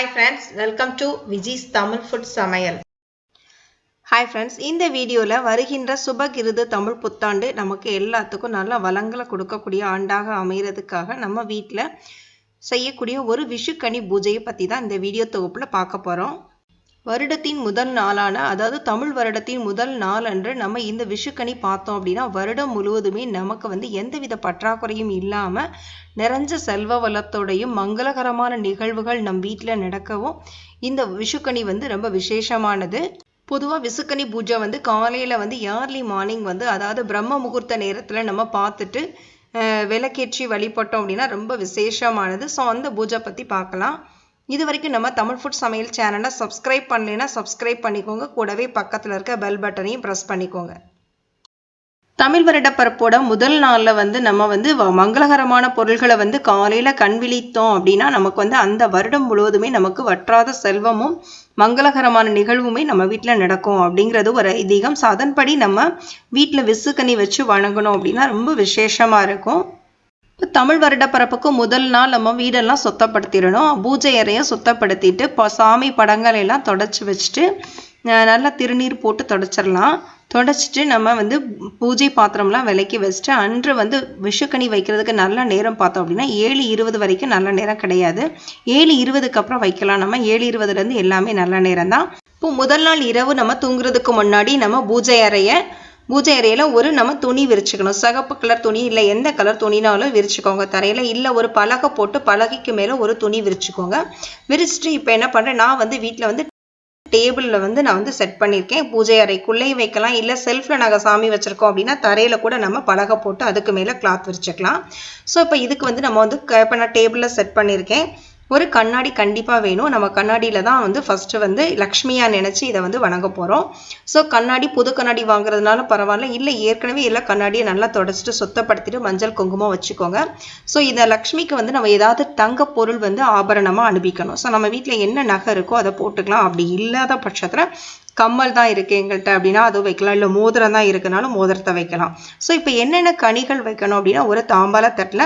Hi friends welcome to Viji's Tamil food சமையல் hi friends இந்த வீடியோவில் வருகின்ற சுபகிருது தமிழ் புத்தாண்டு நமக்கு எல்லாத்துக்கும் நல்ல வளங்களை கொடுக்கக்கூடிய ஆண்டாக அமைகிறதுக்காக நம்ம வீட்டில் செய்யக்கூடிய ஒரு விஷுக்கனி பூஜையை பற்றி தான் இந்த வீடியோ தொகுப்பில் பார்க்க போகிறோம் வருடத்தின் முதல் நாளான அதாவது தமிழ் வருடத்தின் முதல் நாள் அன்று நம்ம இந்த விஷுக்கனி பார்த்தோம் அப்படின்னா வருடம் முழுவதுமே நமக்கு வந்து எந்தவித பற்றாக்குறையும் இல்லாமல் நிறைஞ்ச செல்வ வளத்தோடையும் மங்களகரமான நிகழ்வுகள் நம் வீட்டில் நடக்கவும் இந்த விஷுக்கனி வந்து ரொம்ப விசேஷமானது. பொதுவாக விசுக்கனி பூஜை வந்து காலையில் வந்து ஏர்லி மார்னிங் வந்து அதாவது பிரம்ம முகூர்த்த நேரத்தில் நம்ம பார்த்துட்டு விளக்கேற்றி வழிபட்டோம் அப்படின்னா ரொம்ப விசேஷமானது. ஸோ அந்த பூஜை பற்றி பார்க்கலாம். இது வரைக்கும் நம்ம தமிழ் ஃபுட் சமையல் சேனலை சப்ஸ்கிரைப் பண்ணலைன்னா சப்ஸ்கிரைப் பண்ணிக்கோங்க. கூடவே பக்கத்தில் இருக்க பெல் பட்டனையும் ப்ரெஸ் பண்ணிக்கோங்க. தமிழ் வருடப்பரப்போட முதல் நாளில் வந்து நம்ம வந்து மங்களகரமான பொருள்களை வந்து காலையில் கண் விழித்தோம் அப்படின்னா நமக்கு வந்து அந்த வருடம் முழுவதுமே நமக்கு வற்றாத செல்வமும் மங்களகரமான நிகழ்வுமே நம்ம வீட்டில் நடக்கும் அப்படிங்கிறது ஒரு ஐதீகம். அதன்படி நம்ம வீட்டில் விசுக்கனி வச்சு வணங்கணும் அப்படின்னா ரொம்ப விசேஷமாக இருக்கும். தமிழ் வருடப்பரப்புக்கு முதல் நாள் நம்ம வீடெல்லாம் சுத்தப்படுத்திடணும். பூஜை அறையை சுத்தப்படுத்திட்டு இப்போ சாமி படங்கள் எல்லாம் தொடச்சி வச்சுட்டு நல்லா திருநீர் போட்டு தொடச்சிடலாம். தொடச்சிட்டு நம்ம வந்து பூஜை பாத்திரம்லாம் விலக்கி வச்சுட்டு அன்று வந்து விஷுக்கனி வைக்கிறதுக்கு நல்ல நேரம் பார்த்தோம் அப்படின்னா ஏழு இருபது வரைக்கும் நல்ல நேரம் கிடையாது. ஏழு இருபதுக்கு அப்புறம் வைக்கலாம் நம்ம. ஏழு இருபதுலேருந்து எல்லாமே நல்ல நேரம் தான். இப்போ முதல் நாள் இரவு நம்ம தூங்குறதுக்கு முன்னாடி நம்ம பூஜை அறையை பூஜை அறையில் ஒரு நம்ம துணி விரிச்சுக்கணும். சிகப்பு கலர் துணி இல்லை எந்த கலர் துணினாலும் விரிச்சுக்கோங்க. தரையில் இல்லை ஒரு பலகை போட்டு பலகைக்கு மேலே ஒரு துணி விரிச்சுக்கோங்க. விரிச்சிட்டு இப்போ என்ன பண்ணுறேன் நான் வந்து வீட்டில் வந்து டேபிளில் வந்து நான் வந்து செட் பண்ணியிருக்கேன் பூஜை அறைக்குள்ளேயும் வைக்கலாம். இல்லை செல்ஃபில் நாங்கள் சாமி வச்சுருக்கோம் அப்படின்னா தரையில் கூட நம்ம பலகை போட்டு அதுக்கு மேலே கிளாத் விரிச்சுக்கலாம். ஸோ இப்போ இதுக்கு வந்து நம்ம வந்து இப்போ நான் டேபிளில் செட் பண்ணியிருக்கேன் ஒரு கண்ணாடி கண்டிப்பாக வேணும். நம்ம கண்ணாடியில் தான் வந்து ஃபஸ்ட்டு வந்து லக்ஷ்மியாக நினச்சி இதை வந்து வணங்க போகிறோம் ஸோ கண்ணாடி புது கண்ணாடி வாங்குறதுனால பரவாயில்ல. இல்லை ஏற்கனவே எல்லா கண்ணாடியை நல்லா தொடச்சிட்டு சுத்தப்படுத்திட்டு மஞ்சள் குங்குமம் வச்சுக்கோங்க. ஸோ இதை லக்ஷ்மிக்கு வந்து நம்ம ஏதாவது தங்க பொருள் வந்து ஆபரணமாக அனுப்பிக்கணும். ஸோ நம்ம வீட்டில் என்ன நகை இருக்கோ அதை போட்டுக்கலாம். அப்படி இல்லாத பட்சத்தில் கம்மல் தான் இருக்குது எங்கள்கிட்ட அப்படின்னா அதுவும் வைக்கலாம். இல்லை மோதிரம் தான் இருக்குனாலும் மோதிரத்தை வைக்கலாம். ஸோ இப்போ என்னென்ன கனிகள் வைக்கணும் அப்படின்னா ஒரு தாம்பால தட்டில்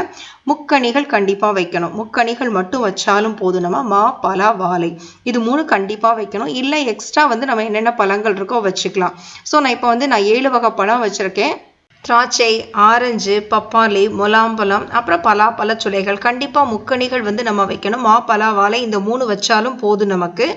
முக்கணிகள் கண்டிப்பாக வைக்கணும். முக்கணிகள் மட்டும் வச்சாலும் போதும் நம்ம மா பலா வாழை. இது மூணு கண்டிப்பாக வைக்கணும். இல்லை எக்ஸ்ட்ரா வந்து நம்ம என்னென்ன பழங்கள் இருக்கோ வச்சுக்கலாம். ஸோ நான் இப்போ வந்து நான் ஏழு வகை பழம் வச்சுருக்கேன். திராட்சை ஆரஞ்சு பப்பாளி முலாம்பழம் அப்புறம் பலாப்பழ சுளைகள். கண்டிப்பாக முக்கணிகள் வந்து நம்ம வைக்கணும். மா பலா வாழை இந்த மூணு வச்சாலும் போதும் நமக்கு.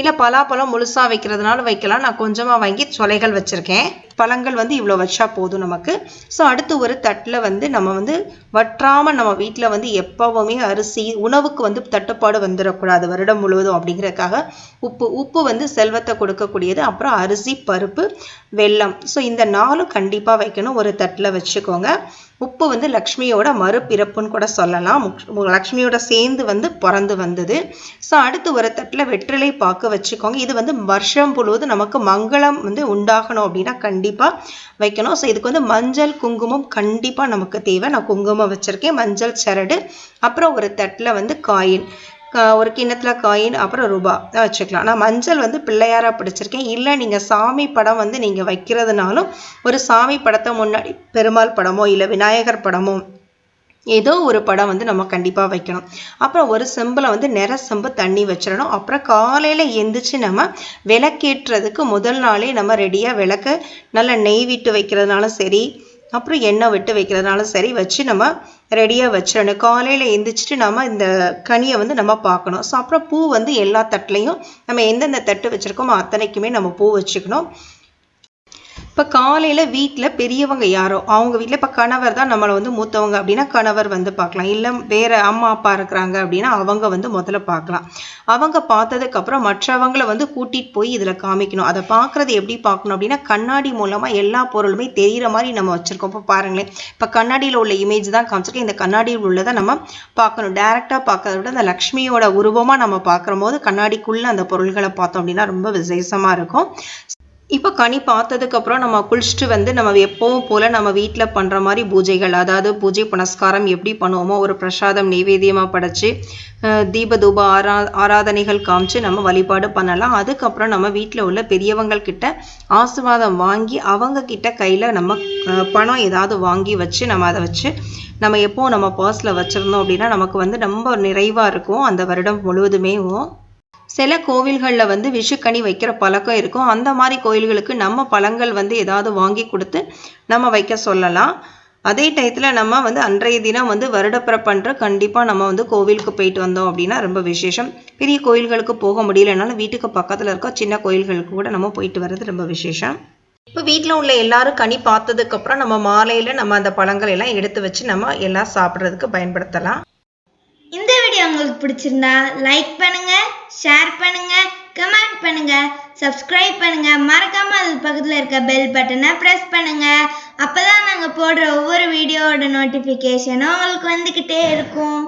இல்லை பலாப்பழம் முழுசாக வைக்கிறதுனால வைக்கலாம். நான் கொஞ்சமாக வாங்கி சொலைகள் வச்சுருக்கேன். பழங்கள் வந்து இவ்வளோ வச்சா போதும் நமக்கு. ஸோ அடுத்து ஒரு தட்டில் வந்து நம்ம வந்து வற்றாமல் நம்ம வீட்டில் வந்து எப்போவுமே அரிசி உணவுக்கு வந்து தட்டுப்பாடு வந்துடக்கூடாது வருடம் முழுவதும் அப்படிங்கிறதுக்காக. உப்பு உப்பு வந்து செல்வத்தை கொடுக்கக்கூடியது. அப்புறம் அரிசி பருப்பு வெல்லம். ஸோ இந்த நாலும் கண்டிப்பாக வைக்கணும். ஒரு தட்டில் வச்சுக்கோங்க. உப்பு வந்து லக்ஷ்மியோட மறுபிறப்புன்னு கூட சொல்லலாம். லக்ஷ்மியோட சேர்ந்து வந்து பிறந்து வந்தது. ஸோ அடுத்து ஒரு தட்டில் வெற்றிலை பாக்கு வச்சுக்கோங்க. இது வந்து வருஷம் முழுவதும் நமக்கு மங்களம் வந்து உண்டாகணும் அப்படின்னா கண்டிப்பாக கண்டிப்பாக வைக்கணும். ஸோ இதுக்கு வந்து மஞ்சள் குங்குமம் கண்டிப்பாக நமக்கு தேவை. நான் குங்குமம் வச்சுருக்கேன் மஞ்சள் சரடு அப்புறம் ஒரு தட்டில் வந்து காயின். ஒரு கிண்ணத்தில் காயின் அப்புறம் ரூபா வச்சுக்கலாம். நான் மஞ்சள் வந்து பிள்ளையாராக பிடிச்சிருக்கேன். இல்லை நீங்கள் சாமி படம் வந்து நீங்கள் வைக்கிறதுனாலும் ஒரு சாமி படத்தை முன்னாடி பெருமாள் படமோ இல்லை விநாயகர் படமோ ஏதோ ஒரு படம் வந்து நம்ம கண்டிப்பாக வைக்கணும். அப்புறம் ஒரு செம்பில் வந்து நிற செம்பு தண்ணி வச்சிடணும். அப்புறம் காலையில் எந்திரிச்சு நம்ம விளக்கேற்றுறதுக்கு முதல் நாளே நம்ம ரெடியாக விளக்க நல்லா நெய் விட்டு வைக்கிறதுனாலும் சரி அப்புறம் எண்ணெய் விட்டு வைக்கிறதுனாலும் சரி வச்சு நம்ம ரெடியாக வச்சிடணும். காலையில் எந்திரிச்சிட்டு நம்ம இந்த கனியை வந்து நம்ம பார்க்கணும். ஸோ அப்புறம் பூ வந்து எல்லா தட்டுலையும் நம்ம எந்தெந்த தட்டு வச்சுருக்கோமோ அத்தனைக்குமே நம்ம பூ வச்சுக்கணும். இப்போ காலையில் வீட்டில் பெரியவங்க யாரோ அவங்க வீட்டில் இப்போ கணவர் தான் நம்மளை வந்து மூத்தவங்க அப்படின்னா கணவர் வந்து பார்க்கலாம். இல்லை வேறு அம்மா அப்பா இருக்கிறாங்க அப்படின்னா அவங்க வந்து முதல்ல பார்க்கலாம். அவங்க பார்த்ததுக்கப்புறம் மற்றவங்களை வந்து கூட்டிகிட்டு போய் இதில் காமிக்கணும். அதை பார்க்குறது எப்படி பார்க்கணும் அப்படின்னா கண்ணாடி மூலமாக எல்லா பொருளுமே தெரிகிற மாதிரி நம்ம வச்சுருக்கோம். இப்போ பாருங்களேன். இப்போ கண்ணாடியில் உள்ள இமேஜ் தான் காமிச்சிருக்கேன். இந்த கண்ணாடியில் உள்ளதை நம்ம பார்க்கணும். டேரெக்டாக பார்க்கறத விட அந்த லக்ஷ்மியோட உருவமாக நம்ம பார்க்குற போது கண்ணாடிக்குள்ளே அந்த பொருள்களை பார்த்தோம் அப்படின்னா ரொம்ப விசேஷமாக இருக்கும். இப்போ கனி பார்த்ததுக்கப்புறம் நம்ம குளிச்சுட்டு வந்து நம்ம எப்பவும் போல் நம்ம வீட்டில் பண்ணுற மாதிரி பூஜைகள் அதாவது பூஜை புனஸ்காரம் எப்படி பண்ணுவோமோ ஒரு பிரசாதம் நைவேத்தியமாக படைச்சி தீப தூப ஆரா ஆராதனைகள் காமிச்சு நம்ம வழிபாடு பண்ணலாம். அதுக்கப்புறம் நம்ம வீட்டில் உள்ள பெரியவங்கள் கிட்ட ஆசிர்வாதம் வாங்கி அவங்க கிட்ட கையில் நம்ம பணம் ஏதாவது வாங்கி வச்சு நம்ம அதை வச்சு நம்ம எப்போ நம்ம பர்ஸில் வச்சுருந்தோம் அப்படின்னா நமக்கு வந்து ரொம்ப நிறைவாக இருக்கும். அந்த வருடம் முழுவதுமேவும் சில கோவில்களில் வந்து விஷுக்கனி வைக்கிற பழக்கம் இருக்கும். அந்த மாதிரி கோயில்களுக்கு நம்ம பழங்கள் வந்து ஏதாவது வாங்கி கொடுத்து நம்ம வைக்க சொல்லலாம். அதே டயத்தில் நம்ம வந்து அன்றைய தினம் வந்து வருடப்பிறப்பன்று கண்டிப்பாக நம்ம வந்து கோவிலுக்கு போயிட்டு வந்தோம் அப்படின்னா ரொம்ப விசேஷம். பெரிய கோயில்களுக்கு போக முடியலனாலும் வீட்டுக்கு பக்கத்தில் இருக்க சின்ன கோயில்களுக்கு கூட நம்ம போயிட்டு வர்றது ரொம்ப விசேஷம். இப்போ வீட்டில் உள்ள எல்லாரும் கனி பார்த்ததுக்கப்புறம் நம்ம மாலையில் நம்ம அந்த பழங்கள் எல்லாம் எடுத்து வச்சு நம்ம எல்லாம் சாப்பிட்றதுக்கு பயன்படுத்தலாம். வீடியோ உங்களுக்கு பிடிச்சிருந்தா லைக் பண்ணுங்க ஷேர் பண்ணுங்க கமெண்ட் பண்ணுங்க சப்ஸ்கிரைப் பண்ணுங்க. மறக்காம அது பக்கத்தில் இருக்க பெல் பட்டனை ப்ரெஸ் பண்ணுங்க. அப்பதான் நாங்கள் போடுற ஒவ்வொரு வீடியோவோட நோட்டிஃபிகேஷனும் உங்களுக்கு வந்துக்கிட்டே இருக்கும்.